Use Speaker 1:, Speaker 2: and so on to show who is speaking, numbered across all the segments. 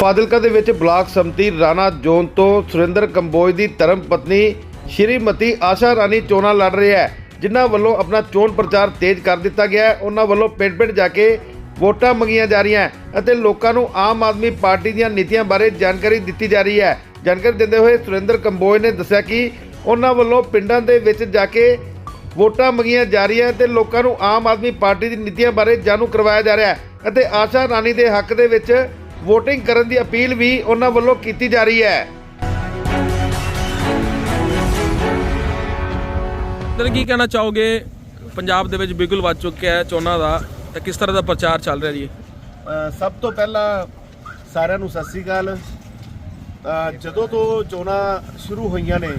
Speaker 1: ਫਾਜ਼ਿਲਕਾ ਦੇ ਵਿੱਚ ਬਲਾਕ ਸੰਮਤੀ ਰਾਣਾ ਜ਼ੋਨ ਤੋਂ ਸੁਰਿੰਦਰ ਕੰਬੋਜ ਦੀ ਧਰਮ ਪਤਨੀ ਸ਼੍ਰੀਮਤੀ ਆਸ਼ਾ ਰਾਣੀ ਚੋਣਾਂ ਲੜ ਰਹੀ ਹੈ, ਜਿਨ੍ਹਾਂ ਵੱਲੋਂ ਆਪਣਾ ਚੋਣ ਪ੍ਰਚਾਰ ਤੇਜ਼ ਕਰ ਦਿੱਤਾ ਗਿਆ ਹੈ। ਉਹਨਾਂ ਵੱਲੋਂ ਪਿੰਡ-ਪਿੰਡ ਜਾ ਕੇ ਵੋਟਾਂ ਮੰਗੀਆਂ ਜਾ ਰਹੀਆਂ ਅਤੇ ਲੋਕਾਂ ਨੂੰ ਆਮ ਆਦਮੀ ਪਾਰਟੀ ਦੀਆਂ ਨੀਤੀਆਂ ਬਾਰੇ ਜਾਣਕਾਰੀ ਦਿੱਤੀ ਜਾ ਰਹੀ ਹੈ। ਜਾਣਕਾਰੀ ਦਿੰਦੇ ਹੋਏ ਸੁਰਿੰਦਰ ਕੰਬੋਜ ਨੇ ਦੱਸਿਆ ਕਿ ਉਹਨਾਂ ਵੱਲੋਂ ਪਿੰਡਾਂ ਦੇ ਵਿੱਚ ਜਾ ਕੇ ਵੋਟਾਂ ਮੰਗੀਆਂ ਜਾ ਰਹੀਆਂ ਤੇ ਲੋਕਾਂ ਨੂੰ ਆਮ ਆਦਮੀ ਪਾਰਟੀ ਦੀ ਨੀਤੀਆਂ ਬਾਰੇ ਜਾਣੂ ਕਰਵਾਇਆ ਜਾ ਰਿਹਾ ਹੈ ਅਤੇ ਆਸ਼ਾ ਰਾਣੀ ਦੇ ਹੱਕ ਦੇ ਵਿੱਚ VOTING ਕਰਨ ਦੀ ਅਪੀਲ ਵੀ ਉਹਨਾਂ ਵੱਲੋਂ ਕੀਤੀ ਜਾ ਰਹੀ ਹੈ।
Speaker 2: ਸਰ ਕੀ ਕਹਿਣਾ ਚਾਹੋਗੇ? ਪੰਜਾਬ ਦੇ ਵਿੱਚ ਬਿਗੁਲ ਵੱਜ ਚੁੱਕਿਆ ਹੈ ਚੋਣਾਂ ਦਾ। ਤਾਂ ਕਿਸ ਤਰ੍ਹਾਂ ਦਾ ਪ੍ਰਚਾਰ ਚੱਲ ਰਿਹਾ ਜੀ?
Speaker 3: ਸਭ ਤੋਂ ਪਹਿਲਾਂ ਸਾਰਿਆਂ ਨੂੰ ਸਤਿ ਸ੍ਰੀ ਅਕਾਲ। ਜਦੋਂ ਤੋਂ ਚੋਣਾਂ ਸ਼ੁਰੂ ਹੋਈਆਂ ਨੇ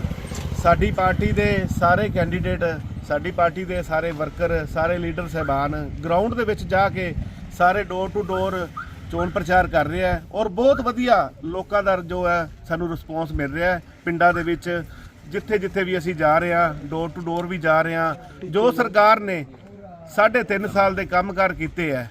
Speaker 3: ਸਾਡੀ ਪਾਰਟੀ ਦੇ ਸਾਰੇ ਕੈਂਡੀਡੇਟ ਸਾਡੀ ਪਾਰਟੀ ਦੇ ਸਾਰੇ ਵਰਕਰ ਸਾਰੇ ਲੀਡਰ ਸਹਿਬਾਨ ਗਰਾਊਂਡ ਦੇ ਵਿੱਚ ਜਾ ਕੇ ਸਾਰੇ ਡੋਰ ਟੂ ਡੋਰ ਚੋਣ ਪ੍ਰਚਾਰ ਕਰ ਰਿਹਾ ਹੈ ਔਰ ਬਹੁਤ ਵਧੀਆ ਲੋਕਾਂ ਦਾ ਜੋ ਹੈ ਸਾਨੂੰ ਰਿਸਪੌਂਸ ਮਿਲ ਰਿਹਾ ਹੈ ਪਿੰਡਾਂ ਦੇ ਵਿੱਚ, ਜਿੱਥੇ ਜਿੱਥੇ ਵੀ ਅਸੀਂ ਜਾ ਰਹੇ ਹਾਂ ਡੋਰ ਟੂ ਡੋਰ ਵੀ ਜਾ ਰਹੇ ਹਾਂ, ਜੋ ਸਰਕਾਰ ਨੇ ਸਾਢੇ ਤਿੰਨ ਸਾਲ ਦੇ ਕੰਮਕਾਰ ਕੀਤੇ ਹੈ,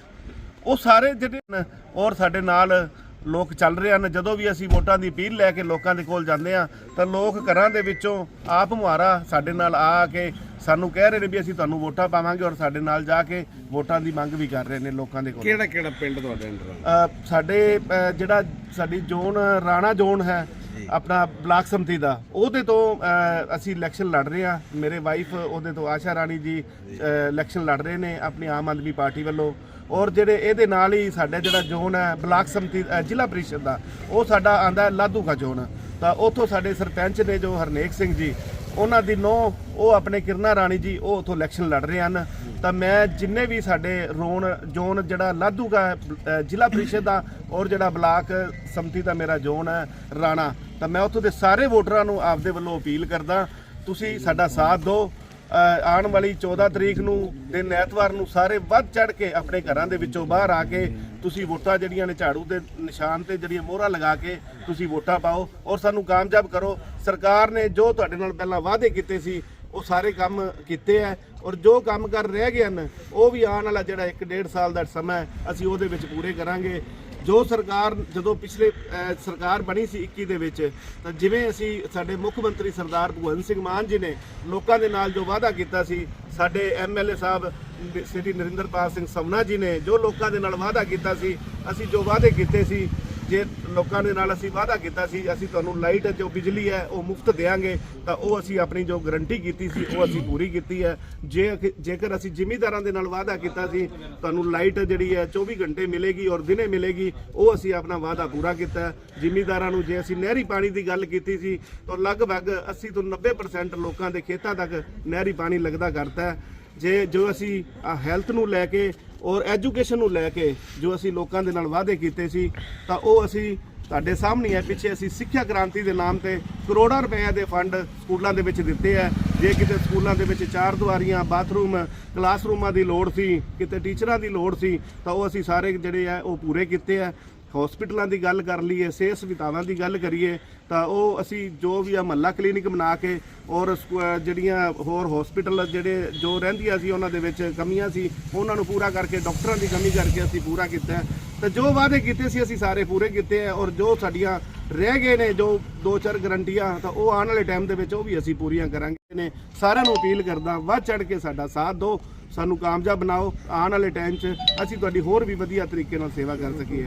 Speaker 3: ਉਹ ਸਾਰੇ ਜਿਹੜੇ ਨੇ ਔਰ ਸਾਡੇ ਨਾਲ ਲੋਕ ਚੱਲ ਰਹੇ ਹਨ, ਜਦੋਂ ਵੀ ਅਸੀਂ ਵੋਟਾਂ ਦੀ ਅਪੀਲ ਲੈ ਕੇ ਲੋਕਾਂ ਦੇ ਕੋਲ ਜਾਂਦੇ ਆ ਤਾਂ ਲੋਕ ਘਰਾਂ ਦੇ ਵਿੱਚੋਂ ਆਪ ਮੁਹਾਰਾ ਸਾਡੇ ਨਾਲ ਆ ਕੇ ਸਾਨੂੰ ਕਹਿ ਰਹੇ ਨੇ ਵੀ ਅਸੀਂ ਤੁਹਾਨੂੰ ਵੋਟਾਂ ਪਾਵਾਂਗੇ ਔਰ ਸਾਡੇ ਨਾਲ ਜਾ ਕੇ ਵੋਟਾਂ ਦੀ ਮੰਗ ਵੀ ਕਰ ਰਹੇ ਨੇ ਲੋਕਾਂ ਦੇ ਕੋਲ।
Speaker 4: ਕਿਹੜਾ ਕਿਹੜਾ ਪਿੰਡ ਤੁਹਾਡੇ ਅੰਡਰ
Speaker 3: ਅ, ਸਾਡੇ ਅ, ਜਿਹੜਾ ਸਾਡੀ ਜ਼ੋਨ ਰਾਣਾ ਜ਼ੋਨ ਹੈ ਆਪਣਾ ਬਲਾਕ ਸੰਮਤੀ ਦਾ ਉਹਦੇ ਤੋਂ ਅ, ਅਸੀਂ ਇਲੈਕਸ਼ਨ ਲੜ ਰਹੇ ਆ ਮੇਰੇ ਵਾਈਫ ਉਹਦੇ ਤੋਂ ਆਸ਼ਾ ਰਾਣੀ ਜੀ ਅ, ਇਲੈਕਸ਼ਨ ਲੜ ਰਹੇ ਨੇ ਆਪਣੀ ਆਮ ਆਦਮੀ ਪਾਰਟੀ ਵੱਲੋਂ। ਔਰ ਜਿਹੜੇ ਇਹਦੇ ਨਾਲ ਹੀ ਸਾਡਾ ਜਿਹੜਾ ਜ਼ੋਨ ਹੈ ਬਲਾਕ ਸੰਮਤੀ ਅ, ਜ਼ਿਲ੍ਹਾ ਪ੍ਰੀਸ਼ਦ ਦਾ ਉਹ ਸਾਡਾ ਆਂਦਾ ਲਾਧੂ ਕਾ ਜ਼ੋਨ। ਤਾਂ ਉੱਥੋਂ ਸਾਡੇ ਸਰਪੰਚ ਨੇ ਜੋ ਹਰਨੇਕ ਸਿੰਘ ਜੀ ਉਹਨਾਂ ਦੀ ਨੋ, ਉਹ ਆਪਣੇ ਕਿਰਨਾ ਰਾਣੀ ਜੀ, ਉਹ ਉਥੋਂ ਇਲੈਕਸ਼ਨ ਲੜ ਰਹੇ ਹਨ। ਤਾਂ ਮੈਂ ਜਿੰਨੇ ਵੀ ਸਾਡੇ ਰੋਣ, ਜ਼ੋਨ ਜਿਹੜਾ ਲਾਧੂਗਾ ਜ਼ਿਲ੍ਹਾ ਪ੍ਰੀਸ਼ਦ ਦਾ ਔਰ ਜਿਹੜਾ ਬਲਾਕ ਸੰਮਤੀ ਦਾ ਮੇਰਾ ਜ਼ੋਨ ਹੈ, ਰਾਣਾ, ਤਾਂ ਮੈਂ ਉੱਥੋਂ ਦੇ ਸਾਰੇ ਵੋਟਰਾਂ ਨੂੰ ਆਪਦੇ ਵੱਲੋਂ ਅਪੀਲ ਕਰਦਾ, ਤੁਸੀਂ ਸਾਡਾ ਸਾਥ ਦਿਓ। ਆਉਣ ਵਾਲੀ 14 ਤਰੀਕ ਨੂੰ, ਦਿਨ ਐਤਵਾਰ ਨੂੰ ਸਾਰੇ ਵੱਧ ਚੜ ਕੇ ਆਪਣੇ ਘਰਾਂ ਦੇ ਵਿੱਚੋਂ ਬਾਹਰ ਆ ਕੇ ਤੁਸੀਂ ਵੋਟਾਂ ਜਿਹੜੀਆਂ ਨੇ ਝਾੜੂ ਦੇ ਨਿਸ਼ਾਨ ਤੇ ਜਿਹੜੀਆਂ ਮੋਹਰਾਂ ਲਗਾ ਕੇ ਤੁਸੀਂ ਵੋਟਾਂ ਪਾਓ ਔਰ ਸਾਨੂੰ ਕਾਮਯਾਬ ਕਰੋ। ਸਰਕਾਰ ਨੇ ਜੋ ਤੁਹਾਡੇ ਨਾਲ ਪਹਿਲਾਂ ਵਾਅਦੇ ਕੀਤੇ ਸੀ, ਉਹ ਸਾਰੇ ਕੰਮ ਕੀਤੇ ਐ ਔਰ ਜੋ ਕੰਮ ਕਰ ਰਹਿ ਗਏ ਹਨ, ਉਹ ਵੀ ਆਉਣ ਵਾਲਾ ਜਿਹੜਾ 1.5 ਸਾਲ ਦਾ ਸਮਾਂ ਅਸੀਂ ਉਹਦੇ ਵਿੱਚ ਪੂਰੇ ਕਰਾਂਗੇ। ਜੋ ਸਰਕਾਰ ਜਦੋਂ ਪਿਛਲੇ ਸਰਕਾਰ ਬਣੀ ਸੀ 21 ਦੇ ਵਿੱਚ, ਤਾਂ ਜਿਵੇਂ ਅਸੀਂ ਸਾਡੇ ਮੁੱਖ ਮੰਤਰੀ ਸਰਦਾਰ ਭਗਵੰਤ ਸਿੰਘ ਮਾਨ ਜੀ ਨੇ ਲੋਕਾਂ ਦੇ ਨਾਲ ਜੋ ਵਾਅਦਾ ਕੀਤਾ ਸੀ, ਸਾਡੇ ਐਮਐਲਏ ਸਾਹਿਬ ਸ੍ਰੀ ਨਰਿੰਦਰਪਾਲ ਸਿੰਘ ਸਮਨਾ ਜੀ ਨੇ ਜੋ ਲੋਕਾਂ ਦੇ ਨਾਲ ਵਾਅਦਾ ਕੀਤਾ ਸੀ, ਅਸੀਂ ਜੋ ਵਾਅਦੇ ਕੀਤੇ ਸੀ ਜੇ ਲੋਕਾਂ ਦੇ ਨਾਲ ਅਸੀਂ ਵਾਅਦਾ ਕੀਤਾ ਸੀ, ਅਸੀਂ ਤੁਹਾਨੂੰ ਲਾਈਟ ਜੋ ਬਿਜਲੀ ਹੈ, ਉਹ ਮੁਫਤ ਦੇਵਾਂਗੇ ਤਾਂ ਉਹ ਅਸੀਂ ਆਪਣੀ ਜੋ ਗਰੰਟੀ ਕੀਤੀ ਸੀ, ਉਹ ਅਸੀਂ ਪੂਰੀ ਕੀਤੀ ਹੈ ਜੇ ਜੇਕਰ ਅਸੀਂ ਜ਼ਿਮੀਂਦਾਰਾਂ ਦੇ ਨਾਲ ਵਾਅਦਾ ਕੀਤਾ ਸੀ, ਤੁਹਾਨੂੰ ਲਾਈਟ ਜਿਹੜੀ ਹੈ 24 ਘੰਟੇ ਮਿਲੇਗੀ ਔਰ ਦਿਨੇ ਮਿਲੇਗੀ, ਉਹ ਅਸੀਂ ਆਪਣਾ ਵਾਅਦਾ ਪੂਰਾ ਕੀਤਾ ਹੈ। ਜ਼ਿਮੀਂਦਾਰਾਂ ਨੂੰ ਜੇ ਅਸੀਂ ਨਹਿਰੀ ਪਾਣੀ ਦੀ ਗੱਲ ਕੀਤੀ ਸੀ, ਤਾਂ ਲਗਭਗ 80 ਤੋਂ 90% ਲੋਕਾਂ ਦੇ ਖੇਤਾਂ ਤੱਕ ਨਹਿਰੀ ਪਾਣੀ ਲੱਗਦਾ ਕਰਤਾ ਜੇ ਜੋ ਅਸੀਂ ਹੈਲਥ ਨੂੰ ਲੈ ਕੇ ਔਰ ਐਜੂਕੇਸ਼ਨ ਨੂੰ ਲੈ ਕੇ ਜੋ ਅਸੀਂ ਲੋਕਾਂ ਦੇ ਨਾਲ ਵਾਅਦੇ ਕੀਤੇ ਸੀ, ਤਾਂ ਉਹ ਅਸੀਂ ਤੁਹਾਡੇ ਸਾਹਮਣੇ ਹੈ ਪਿੱਛੇ ਅਸੀਂ ਸਿੱਖਿਆ ਕ੍ਰਾਂਤੀ ਦੇ ਨਾਮ ਤੇ ਕਰੋੜਾਂ ਰੁਪਏ ਦੇ ਫੰਡ ਸਕੂਲਾਂ ਦੇ ਵਿੱਚ ਦਿੱਤੇ ਹੈ ਜੇ ਕਿਤੇ ਸਕੂਲਾਂ ਦੇ ਵਿੱਚ ਚਾਰ ਦੁਆਰੀਆਂ, ਬਾਥਰੂਮ, ਕਲਾਸਰੂਮਾਂ ਦੀ ਲੋੜ ਸੀ, ਕਿਤੇ ਟੀਚਰਾਂ ਦੀ ਲੋੜ ਸੀ, ਤਾਂ ਉਹ ਅਸੀਂ ਸਾਰੇ ਜਿਹੜੇ ਆ, ਉਹ ਪੂਰੇ ਕੀਤੇ ਆ। ਹਸਪੀਟਲਾਂ ਦੀ ਗੱਲ ਕਰ ਲਈਏ, ਸਿਹਤ ਸੁਵਿਧਾਵਾਂ ਦੀ ਗੱਲ ਕਰੀਏ, ਤਾਂ ਉਹ ਅਸੀਂ ਜੋ ਵੀ ਆ ਮਹੱਲਾ ਕਲੀਨਿਕ ਬਣਾ ਕੇ ਔਰ ਜਿਹੜੀਆਂ ਹੋਰ ਹਸਪੀਟਲ ਜਿਹੜੇ ਜੋ ਰਹਿੰਦੀਆਂ ਸੀ ਉਹਨਾਂ ਦੇ ਵਿੱਚ ਕਮੀਆਂ ਸੀ, ਉਹਨਾਂ ਨੂੰ ਪੂਰਾ ਕਰਕੇ, ਡਾਕਟਰਾਂ ਦੀ ਕਮੀ ਕਰਕੇ ਅਸੀਂ ਪੂਰਾ ਕੀਤਾ ਹੈ। ਤਾਂ ਜੋ ਵਾਅਦੇ ਕੀਤੇ ਸੀ, ਅਸੀਂ ਸਾਰੇ ਪੂਰੇ ਕੀਤੇ ਆ ਔਰ ਜੋ ਸਾਡੀਆਂ ਰਹਿ ਗਏ ਨੇ ਜੋ ਦੋ ਚਾਰ ਗਰੰਟੀਆਂ ਤਾਂ ਉਹ ਆਉਣ ਵਾਲੇ ਟਾਈਮ ਦੇ ਵਿੱਚ ਉਹ ਵੀ ਅਸੀਂ ਪੂਰੀਆਂ ਕਰਾਂਗੇ ਨੇ। ਸਾਰਿਆਂ ਨੂੰ ਅਪੀਲ ਕਰਦਾ ਵੱਧ ਚੜ ਕੇ ਸਾਡਾ ਸਾਥ ਦਿਓ ਸਾਨੂੰ ਕਾਮਯਾਬ ਬਣਾਓ। ਆਉਣ ਵਾਲੇ ਟਾਈਮ 'ਚ ਅਸੀਂ ਤੁਹਾਡੀ ਹੋਰ ਵੀ ਵਧੀਆ ਤਰੀਕੇ ਨਾਲ ਸੇਵਾ ਕਰ ਸਕੀਏ।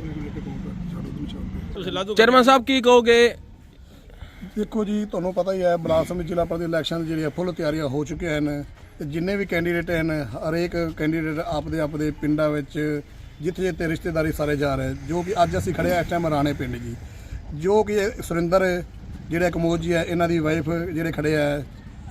Speaker 2: ਚੇਅਰਮੈਨ ਸਾਹਿਬ ਕੀ ਕਹੋਗੇ?
Speaker 5: ਦੇਖੋ ਜੀ ਤੁਹਾਨੂੰ ਪਤਾ ਹੀ ਹੈ ਬਲਾਕ ਸਮਿਤੀ ਜ਼ਿਲ੍ਹਾ ਪਰਿষਦ ਇਲੈਕਸ਼ਨ ਜਿਹੜੀਆਂ ਫੁੱਲ ਤਿਆਰੀਆਂ ਹੋ ਚੁੱਕੀਆਂ ਹਨ ਤੇ ਜਿੰਨੇ ਵੀ ਕੈਂਡੀਡੇਟ ਹਨ ਹਰੇਕ ਕੈਂਡੀਡੇਟ ਆਪਦੇ ਆਪਦੇ ਪਿੰਡਾਂ ਵਿੱਚ ਜਿੱਥੇ ਜਿੱਥੇ ਰਿਸ਼ਤੇਦਾਰੀ ਸਾਰੇ ਜਾ ਰਹੇ ਜੋ ਕਿ ਅੱਜ ਅਸੀਂ ਖੜੇ ਆ ਇਸ ਟਾਈਮ ਰਾਣੇ ਪਿੰਡ ਜੀ। ਜੋ ਕਿ ਸੁਰਿੰਦਰ ਜਿਹੜਾ ਕਮੋਜ ਜੀ ਹੈ ਇਹਨਾਂ ਦੀ ਵਾਈਫ ਜਿਹੜੇ ਖੜੇ ਆ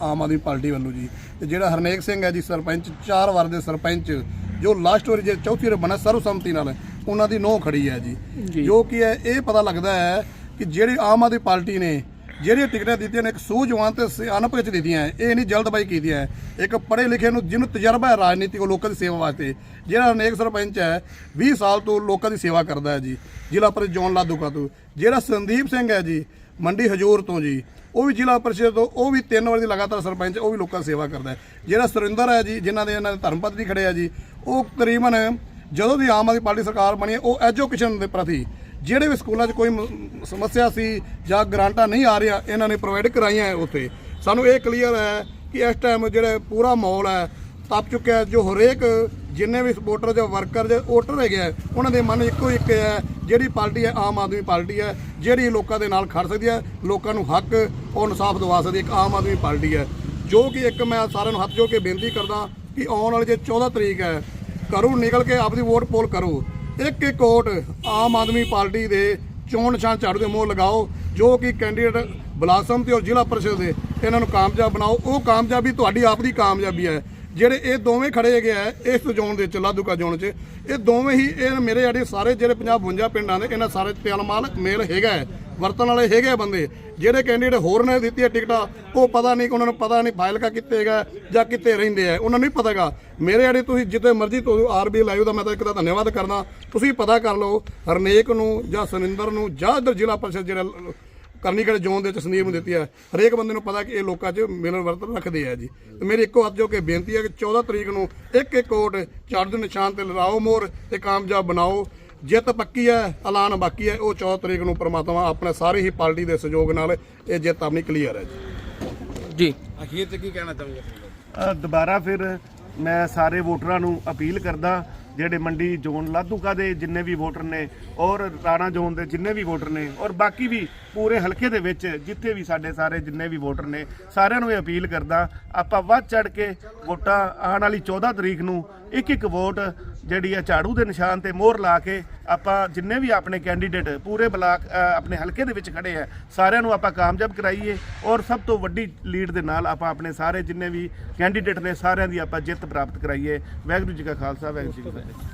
Speaker 5: ਆਮ ਆਦਮੀ ਪਾਰਟੀ ਵੱਲੋਂ ਜੀ। ਤੇ ਜਿਹੜਾ ਹਰਨੇਕ ਸਿੰਘ ਹੈ ਜੀ ਸਰਪੰਚ ਚਾਰ ਵਾਰ ਦੇ ਸਰਪੰਚ ਜੋ ਲਾਸਟ ਵਾਰੀ ਜੇ ਚੌਥੀ ਵਾਰ ਬਣਾ ਸਰਵਸੰਮਤੀ ਨਾਲ ਉਹਨਾਂ ਦੀ ਨੋਹ ਖੜੀ ਹੈ ਜੀ। ਜੋ। ਕਿ ਇਹ ਪਤਾ ਲੱਗਦਾ ਹੈ ਕਿ ਜਿਹੜੀ ਆਮ ਆਦਮੀ ਪਾਰਟੀ ਨੇ ਜਿਹੜੀਆਂ ਟਿਕਟਾਂ ਦਿੱਤੀਆਂ ਨੇ, ਇੱਕ ਸੂਝਵਾਨ ਤੇ ਸਿਆਣਪ ਵਿੱਚ ਦਿੱਤੀਆਂ ਹੈ। ਇਹ ਨਹੀਂ ਜਲਦਬਾਜ਼ੀ ਕੀਤੀਆਂ ਹੈ। ਇੱਕ ਪੜ੍ਹੇ ਲਿਖੇ ਨੂੰ ਜਿਹਨੂੰ ਤਜਰਬਾ ਹੈ ਰਾਜਨੀਤਿਕ ਲੋਕਾਂ ਦੀ ਸੇਵਾ ਵਾਸਤੇ, ਜਿਹੜਾ ਅਨੇਕ ਸਰਪੰਚ ਹੈ 20 ਸਾਲ ਤੋਂ ਲੋਕਾਂ ਦੀ ਸੇਵਾ ਕਰਦਾ ਹੈ ਜੀ, ਜ਼ਿਲ੍ਹਾ ਪਰਿਸ਼ਦ ਜੌਨ ਲਾਦੂਕਾ ਤੋਂ ਜਿਹੜਾ ਸੰਦੀਪ ਸਿੰਘ ਹੈ ਜੀ, ਮੰਡੀ ਹਜੂਰ ਤੋਂ ਜੀ, ਉਹ ਵੀ ਜ਼ਿਲ੍ਹਾ ਪਰਿਸ਼ਦ ਤੋਂ, ਉਹ ਵੀ ਤਿੰਨ ਵਾਰ ਦੀ ਲਗਾਤਾਰ ਸਰਪੰਚ, ਉਹ ਵੀ ਲੋਕਾਂ ਦੀ ਸੇਵਾ ਕਰਦਾ ਹੈ ਜਿਹੜਾ ਸੁਰਿੰਦਰ ਹੈ ਜੀ, ਜਿਨ੍ਹਾਂ ਦੇ ਇਹਨਾਂ ਦੇ ਧਰਮ ਪਤਨੀ ਖੜੇ ਆ ਜੀ, ਉਹ ਤਕਰੀਬਨ ਜਦੋਂ ਦੀ ਆਮ ਆਦਮੀ ਪਾਰਟੀ ਸਰਕਾਰ ਬਣੀ, ਉਹ ਐਜੂਕੇਸ਼ਨ ਦੇ ਪ੍ਰਤੀ ਜਿਹੜੇ ਵੀ ਸਕੂਲਾਂ 'ਚ ਕੋਈ ਮ- ਸਮੱਸਿਆ ਸੀ ਜਾਂ ਗ੍ਰਾਂਟਾਂ ਨਹੀਂ ਆ ਰਹੀਆਂ ਇਹਨਾਂ ਨੇ ਪ੍ਰੋਵਾਈਡ ਕਰਾਈਆਂ ਹੈ ਉੱਥੇ। ਸਾਨੂੰ ਇਹ ਕਲੀਅਰ ਹੈ ਕਿ ਇਸ ਟਾਈਮ ਜਿਹੜਾ ਪੂਰਾ ਮਾਹੌਲ ਹੈ ਤਪ ਚੁੱਕਿਆ ਹੈ, ਜੋ ਹਰੇਕ ਜਿੰਨੇ ਵੀ ਸਪੋਰਟਰ ਜਾਂ ਵਰਕਰ ਜਾਂ ਵੋਟਰ ਹੈਗੇ ਆ ਉਹਨਾਂ ਦੇ ਮਨ ਇੱਕੋ ਇੱਕ ਹੈ ਜਿਹੜੀ ਪਾਰਟੀ ਹੈ ਆਮ ਆਦਮੀ ਪਾਰਟੀ ਹੈ ਜਿਹੜੀ ਲੋਕਾਂ ਦੇ ਨਾਲ ਖੜ ਸਕਦੀ ਹੈ ਲੋਕਾਂ ਨੂੰ ਹੱਕ ਔਰ ਇਨਸਾਫ ਦਿਵਾ ਸਕਦੀ ਹੈ ਇੱਕ ਆਮ ਆਦਮੀ ਪਾਰਟੀ ਹੈ। ਜੋ ਕਿ ਇੱਕ ਮੈਂ ਸਾਰਿਆਂ ਨੂੰ ਹੱਥ ਜੋੜ ਕੇ ਬੇਨਤੀ ਕਰਦਾ ਕਿ ਆਉਣ ਵਾਲੀ ਜੇ 14 ਤਰੀਕ ਹੈ ਘਰੋਂ ਨਿਕਲ ਕੇ ਆਪਦੀ ਵੋਟ ਪੋਲ ਕਰੋ। ਇੱਕ ਇੱਕ ਵੋਟ ਆਮ ਆਦਮੀ ਪਾਰਟੀ ਦੇ ਚੋਣ ਨਿਸ਼ਾਨ ਝਾੜੂ ਦੇ ਮੋਹ ਲਗਾਓ ਜੋ ਕਿ ਕੈਂਡੀਡੇਟ ਬਲਾਸਮ ਤੇ ਔਰ ਜ਼ਿਲ੍ਹਾ ਪਰਿਸ਼ਦ ਦੇ ਇਹਨਾਂ ਨੂੰ ਕਾਮਯਾਬ ਬਣਾਓ। ਉਹ ਕਾਮਯਾਬੀ ਤੁਹਾਡੀ ਆਪ ਦੀ ਕਾਮਯਾਬੀ ਹੈ। ਜਿਹੜੇ ਇਹ ਦੋਵੇਂ ਖੜੇ ਹੈਗੇ ਆ ਇਸ ਜ਼ੋਨ ਦੇ ਵਿੱਚ ਲਾਦੂਕਾ ਜ਼ੋਨ 'ਚ ਇਹ ਦੋਵੇਂ ਹੀ ਇਹ ਮੇਰੇ ਜਿਹੜੇ ਸਾਰੇ ਜਿਹੜੇ ਪੰਜਾਬ 52 ਪਿੰਡਾਂ ਦੇ ਇਹਨਾਂ ਸਾਰੇ ਤਿਆਲਮਾਲ ਮੇਲ ਹੈਗਾ ਹੈ, ਵਰਤਣ ਵਾਲੇ ਹੈਗੇ ਆ ਬੰਦੇ। ਜਿਹੜੇ ਕੈਂਡੀਡੇਟ ਹੋਰ ਨੇ ਦਿੱਤੀਆਂ ਟਿਕਟਾਂ, ਉਹ ਪਤਾ ਨਹੀਂ ਕਿ ਉਹਨਾਂ ਨੂੰ ਪਤਾ ਨਹੀਂ ਫਾਈਲ ਕਾ ਕਿੱਥੇ ਹੈਗਾ ਜਾਂ ਕਿੱਥੇ ਰਹਿੰਦੇ ਆ। ਉਹਨਾਂ ਨੂੰ ਨਹੀਂ ਪਤਾਗਾ। ਮੇਰੇ ਜਿਹੜੇ ਤੁਸੀਂ ਜਿੱਥੇ ਮਰਜ਼ੀ ਤੁਸੀਂ ਆਰਬੀ ਲਾਈਵ ਦਾ ਮੈਂ ਤਾਂ ਇੱਕ ਤਾਂ ਧੰਨਵਾਦ ਕਰਦਾ। ਤੁਸੀਂ ਪਤਾ ਕਰ ਲਓ, ਹਰਨੇਕ ਨੂੰ ਜਾਂ ਸੁਨਿੰਦਰ ਨੂੰ ਜਾਂ ਇੱਧਰ ਜ਼ਿਲ੍ਹਾ ਪਰਿਸ਼ਦ ਜਿਹੜਾ ਕਰਨੀਗੜ੍ਹ ਜ਼ੋਨ ਦੇ ਵਿੱਚ ਸੰਦੀਪ ਨੂੰ ਦਿੱਤੀ ਹੈ। ਹਰੇਕ ਬੰਦੇ ਨੂੰ ਪਤਾ ਕਿ ਇਹ ਲੋਕਾਂ 'ਚ ਮਿਲਨ ਵਰਤਨ ਰੱਖਦੇ ਆ ਜੀ। ਤੇ ਮੇਰੀ ਇੱਕੋ ਹੱਥ ਜੋ ਕਿ ਬੇਨਤੀ ਹੈ ਕਿ 14 ਤਰੀਕ ਨੂੰ ਇੱਕ ਇੱਕ ਵੋਟ ਚੜ੍ਹਦੇ ਨਿਸ਼ਾਨ ਤੇ ਲਗਾਓ ਮੋਰ ਤੇ ਕਾਮਯਾਬ ਬਣਾਓ। ਜਿੱਤ ਪੱਕੀ ਹੈ ਐਲਾਨ ਬਾਕੀ ਹੈ ਉਹ 14 ਤਰੀਕ ਨੂੰ ਪ੍ਰਮਾਤਮਾ ਆਪਣੇ ਸਾਰੇ ਹੀ ਪਾਰਟੀ ਦੇ ਸਹਿਯੋਗ ਨਾਲ ਇਹ ਜਿੱਤ ਆਪਣੀ ਕਲੀਅਰ ਹੈ ਜੀ।
Speaker 2: ਜੀ।
Speaker 4: ਅਖੀਰ ਤੇ ਕੀ ਕਹਿਣਾ ਚਾਹੋਗੇ?
Speaker 3: ਅ, ਦੁਬਾਰਾ ਫਿਰ ਮੈਂ ਸਾਰੇ ਵੋਟਰਾਂ ਨੂੰ ਅਪੀਲ ਕਰਦਾ ਜਿਹੜੇ ਮੰਡੀ ਜ਼ੋਨ ਲਾਧੂਕਾ ਦੇ ਜਿੰਨੇ ਵੀ ਵੋਟਰ ਨੇ ਔਰ ਰਾਣਾ ਜ਼ੋਨ ਦੇ ਜਿੰਨੇ ਵੀ ਵੋਟਰ ਨੇ ਔਰ ਬਾਕੀ ਵੀ ਪੂਰੇ ਹਲਕੇ ਦੇ ਵਿੱਚ ਜਿੱਥੇ ਵੀ ਸਾਡੇ ਸਾਰੇ ਜਿੰਨੇ ਵੀ ਵੋਟਰ ਨੇ ਸਾਰਿਆਂ ਨੂੰ ਇਹ ਅਪੀਲ ਕਰਦਾ ਆਪਾਂ ਵੱਧ ਚੜ ਕੇ ਵੋਟਾਂ ਆਉਣ ਵਾਲੀ 14 ਤਰੀਕ ਨੂੰ ਇੱਕ ਇੱਕ ਵੋਟ ਜਿਹੜੀ ਹੈ ਝਾੜੂ ਦੇ ਨਿਸ਼ਾਨ ਤੇ ਮੋਹਰ ਲਾ ਕੇ ਆਪਾਂ ਜਿੰਨੇ ਵੀ ਆਪਣੇ ਕੈਂਡੀਡੇਟ ਪੂਰੇ ਬਲਾਕ ਆਪਣੇ ਹਲਕੇ ਦੇ ਵਿੱਚ ਖੜੇ ਆ, ਸਾਰਿਆਂ ਨੂੰ ਆਪਾਂ ਕਾਮਯਾਬ ਕਰਾਈਏ ਔਰ ਸਭ ਤੋਂ ਵੱਡੀ ਲੀਡ ਦੇ ਨਾਲ ਆਪਾਂ ਆਪਣੇ ਸਾਰੇ ਜਿੰਨੇ ਵੀ ਕੈਂਡੀਡੇਟ ਨੇ ਸਾਰਿਆਂ ਦੀ ਆਪਾਂ ਜਿੱਤ ਪ੍ਰਾਪਤ ਕਰਾਈਏ। ਵਾਹਿਗੁਰੂ ਜੀ ਕਾ ਖਾਲਸਾ, ਵਾਹਿਗੁਰੂ ਜੀ ਕੀ ਫਤਿਹ।